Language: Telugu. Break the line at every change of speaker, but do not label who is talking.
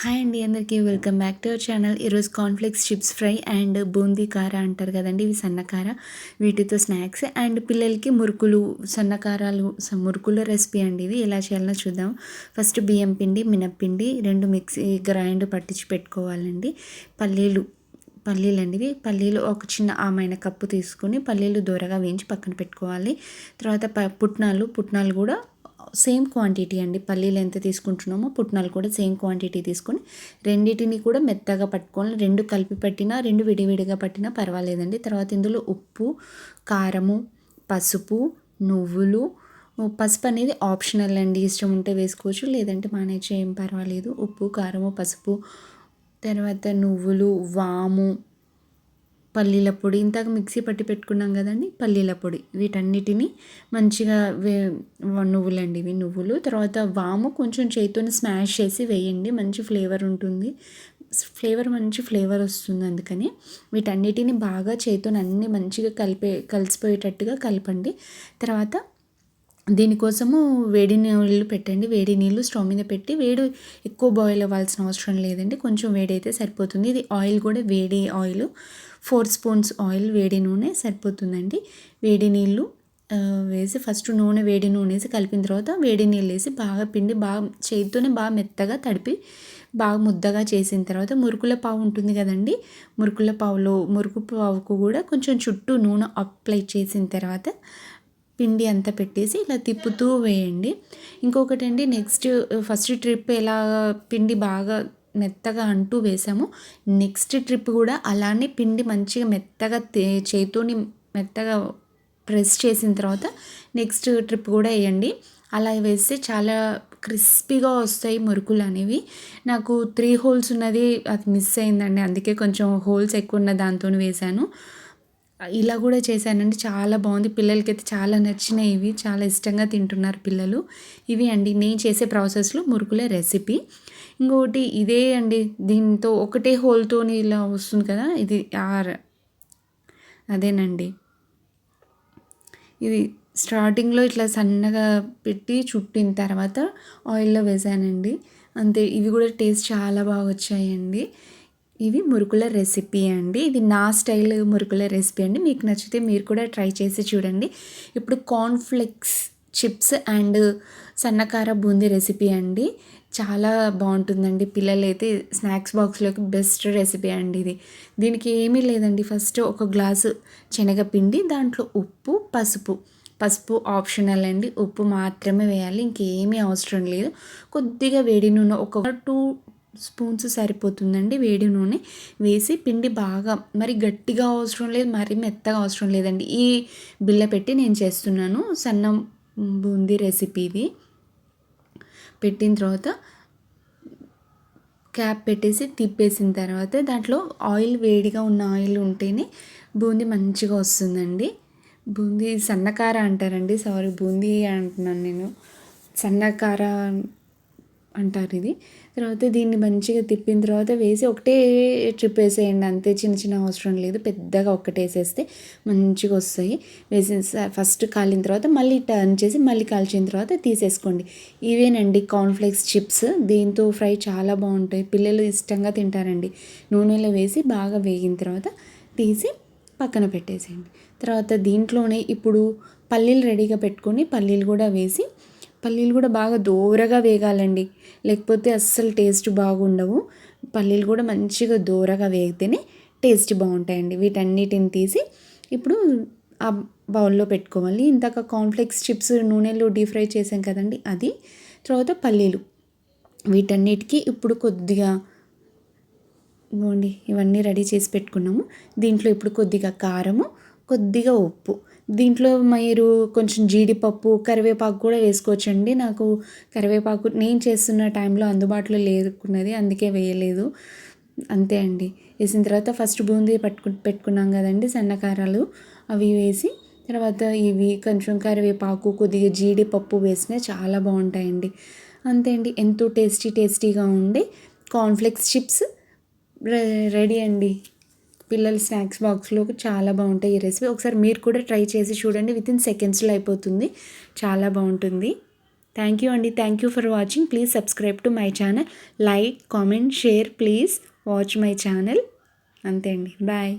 హాయ్ అండి అందరికీ welcome back to our channel. ఈరోజు cornflakes chips fry and boondi కార అంటారు కదండి ఇవి సన్నకార వీటితో స్నాక్స్ అండ్ పిల్లలకి మురుకులు సన్నకారాలు మురుకుల రెసిపీ అండి ఇది. ఎలా చేయాలో చూద్దాం. ఫస్ట్ బియ్యం పిండి మినప్పిండి రెండు మిక్సీ గ్రైండ్ పట్టించి పెట్టుకోవాలండి. పల్లీలు పల్లీలు అండి ఇవి. పల్లీలు ఒక చిన్న ఆమైన కప్పు తీసుకొని పల్లీలు దూరగా వేయించి పక్కన పెట్టుకోవాలి. తర్వాత ప పుట్నాలు పుట్నాలు కూడా సేమ్ క్వాంటిటీ అండి. పల్లీలు ఎంత తీసుకుంటున్నామో. పుట్నాలు కూడా సేమ్ క్వాంటిటీ తీసుకొని రెండింటిని కూడా మెత్తగా పట్టుకోవాలి. రెండు కలిపి పట్టినా రెండు విడివిడిగా పట్టినా పర్వాలేదండి. తర్వాత ఇందులో ఉప్పు కారము పసుపు నువ్వులు. పసుపు అనేది ఆప్షనల్ అండి. ఇష్టం ఉంటే వేసుకోవచ్చు లేదంటే మానేజ్ ఏం పర్వాలేదు. ఉప్పు కారము పసుపు తర్వాత నువ్వులు వాము పల్లీల పొడి. ఇంతాక మిక్సీ పట్టి పెట్టుకున్నాం కదండి పల్లీల పొడి. వీటన్నిటిని మంచిగా వే నువ్వులండి ఇవి నువ్వులు. తర్వాత వాము కొంచెం చేతితో స్మాష్ చేసి వేయండి మంచి ఫ్లేవర్ ఉంటుంది. ఫ్లేవర్ మంచి ఫ్లేవర్ వస్తుంది అందుకని. వీటన్నిటిని బాగా చేతితో అన్నీ మంచిగా కలిపే కలిసిపోయేటట్టుగా కలపండి. తర్వాత దీనికోసము వేడి నీళ్ళు పెట్టండి. వేడి నీళ్ళు స్టవ్ మీద పెట్టి వేడి ఎక్కువ బాయిల్ అవ్వాల్సిన అవసరం లేదండి. కొంచెం వేడి అయితే సరిపోతుంది. ఇది ఆయిల్ కూడా వేడి ఆయిల్ ఫోర్ స్పూన్స్ ఆయిల్ వేడి నూనె సరిపోతుందండి. వేడి నీళ్ళు వేసి ఫస్ట్ నూనె వేడి నూనె వేసి కలిపిన తర్వాత వేడి నీళ్ళు వేసి బాగా పిండి బాగా చేతితోనే బాగా మెత్తగా తడిపి బాగా ముద్దగా చేసిన తర్వాత మురుకుల పావు ఉంటుంది కదండి. మురుకుల పావులో మురుకు పావుకు కూడా కొంచెం చుట్టూ నూనె అప్లై చేసిన తర్వాత పిండి అంతా పెట్టేసి ఇలా తిప్పుతూ వేయండి. ఇంకొకటి అండి నెక్స్ట్ ఫస్ట్ ట్రిప్ ఎలా పిండి బాగా మెత్తగా అంటూ వేసాము. నెక్స్ట్ ట్రిప్ కూడా అలానే పిండి మంచిగా మెత్తగా చేతోని మెత్తగా ప్రెస్ చేసిన తర్వాత నెక్స్ట్ ట్రిప్ కూడా వేయండి. అలా వేస్తే చాలా క్రిస్పీగా వస్తాయి మురుకులు అనేవి. నాకు త్రీ హోల్స్ ఉన్నది అది మిస్ అయిందండి. అందుకే కొంచెం హోల్స్ ఎక్కువ ఉన్న దాంతో వేశాను ఇలా కూడా చేశానండి. చాలా బాగుంది. పిల్లలకి అయితే చాలా నచ్చినాయి ఇవి. చాలా ఇష్టంగా తింటున్నారు పిల్లలు. ఇవి అండి. నేను చేసే ప్రాసెస్లో మురుకుల రెసిపీ. ఇంకొకటి ఇదే అండి. దీంతో ఒకటే హోల్తో ఇలా వస్తుంది కదా. ఇది ఆర్ అదేనండి. ఇది స్టార్టింగ్లో ఇట్లా సన్నగా పెట్టి చుట్టిన తర్వాత ఆయిల్లో వేసానండి. అంతే. ఇవి కూడా టేస్ట్ చాలా బాగా వచ్చాయండి. ఇవి మురుకుల రెసిపీ అండి. ఇది నా స్టైల్ మురుకుల రెసిపీ అండి. మీకు నచ్చితే మీరు కూడా ట్రై చేసి చూడండి. ఇప్పుడు కార్న్ఫ్లెక్స్ చిప్స్ అండ్ సన్నకార బూందీ రెసిపీ అండి. చాలా బాగుంటుందండి. పిల్లలైతే స్నాక్స్ బాక్స్లోకి బెస్ట్ రెసిపీ అండి ఇది. దీనికి ఏమీ లేదండి. ఫస్ట్ ఒక గ్లాసు శనగపిండి దాంట్లో ఉప్పు పసుపు. పసుపు ఆప్షనల్ అండి. ఉప్పు మాత్రమే వేయాలి. ఇంకేమీ అవసరం లేదు. కొద్దిగా వేడి నూనె ఒక టూ స్పూన్స్ సరిపోతుందండి వేడి నూనె వేసి పిండి బాగా మరి గట్టిగా అవసరం లేదు మరి మెత్తగా అవసరం లేదండి. ఈ బిల్ల పెట్టి నేను చేస్తున్నాను సన్న బూందీ రెసిపీ ఇది. పెట్టిన తర్వాత క్యాప్ పెట్టేసి తిప్పేసిన తర్వాత దాంట్లో ఆయిల్ వేడిగా ఉన్న ఆయిల్ ఉంటేనే బూందీ మంచిగా వస్తుందండి. బూందీ సన్నకార అంటారండి సారీ బూందీ అంటున్నాను నేను. సన్నకార అంటారు ఇది. తర్వాత దీన్ని మంచిగా తిప్పిన తర్వాత వేసి ఒకటే ట్రిప్ వేసేయండి అంతే. చిన్న చిన్న అవసరం లేదు. పెద్దగా ఒక్కటే వేసేస్తే మంచిగా వస్తాయి. వేసిన ఫస్ట్ కాలిన తర్వాత మళ్ళీ టర్న్ చేసి మళ్ళీ కాల్చిన తర్వాత తీసేసుకోండి. ఇవేనండి కార్న్ఫ్లేక్స్ చిప్స్ దీంతో ఫ్రై చాలా బాగుంటాయి. పిల్లలు ఇష్టంగా తింటారండి. నూనెలో వేసి బాగా వేగిన తర్వాత తీసి పక్కన పెట్టేసేయండి. తర్వాత దీంట్లోనే ఇప్పుడు పల్లీలు రెడీగా పెట్టుకొని పల్లీలు కూడా వేసి పల్లీలు కూడా బాగా దోరగా వేగాలండి. లేకపోతే అస్సలు టేస్ట్ బాగుండవు. పల్లీలు కూడా మంచిగా దోరగా వేగితేనే టేస్ట్ బాగుంటాయండి. వీటన్నిటిని తీసి ఇప్పుడు ఆ బౌల్లో పెట్టుకోవాలి. ఇందాక కాన్ఫ్లెక్స్ చిప్స్ నూనెలో డీప్ ఫ్రై చేసాం కదండి అది. తర్వాత పల్లీలు. వీటన్నిటికీ ఇప్పుడు కొద్దిగా ఇవ్వండి ఇవన్నీ రెడీ చేసి పెట్టుకున్నాము. దీంట్లో ఇప్పుడు కొద్దిగా కారము కొద్దిగా ఉప్పు. దీంట్లో మీరు కొంచెం జీడిపప్పు కరివేపాకు కూడా వేసుకోవచ్చండి. నాకు కరివేపాకు నేను చేస్తున్న టైంలో అందుబాటులో లేకున్నది అందుకే వేయలేదు. అంతే అండి. వేసిన తర్వాత ఫస్ట్ బూందీ పట్టుకు పెట్టుకున్నాం కదండి సన్నకారాలు. అవి వేసి తర్వాత ఇవి కొంచెం కరివేపాకు కొద్దిగా జీడిపప్పు వేసినా చాలా బాగుంటాయండి. అంతే అండి. ఎంతో టేస్టీ టేస్టీగా ఉండే కార్న్ఫ్లెక్స్ చిప్స్ రెడీ అండి. పిల్లల స్నాక్స్ బాక్స్లోకి చాలా బాగుంటాయి ఈ రెసిపీ. ఒకసారి మీరు కూడా ట్రై చేసి చూడండి. విత్ ఇన్ సెకండ్స్లో అయిపోతుంది. చాలా బాగుంటుంది. థ్యాంక్ యూ అండి. Thank you for watching please subscribe to my channel like comment share please watch my channel అంతే అండి. బాయ్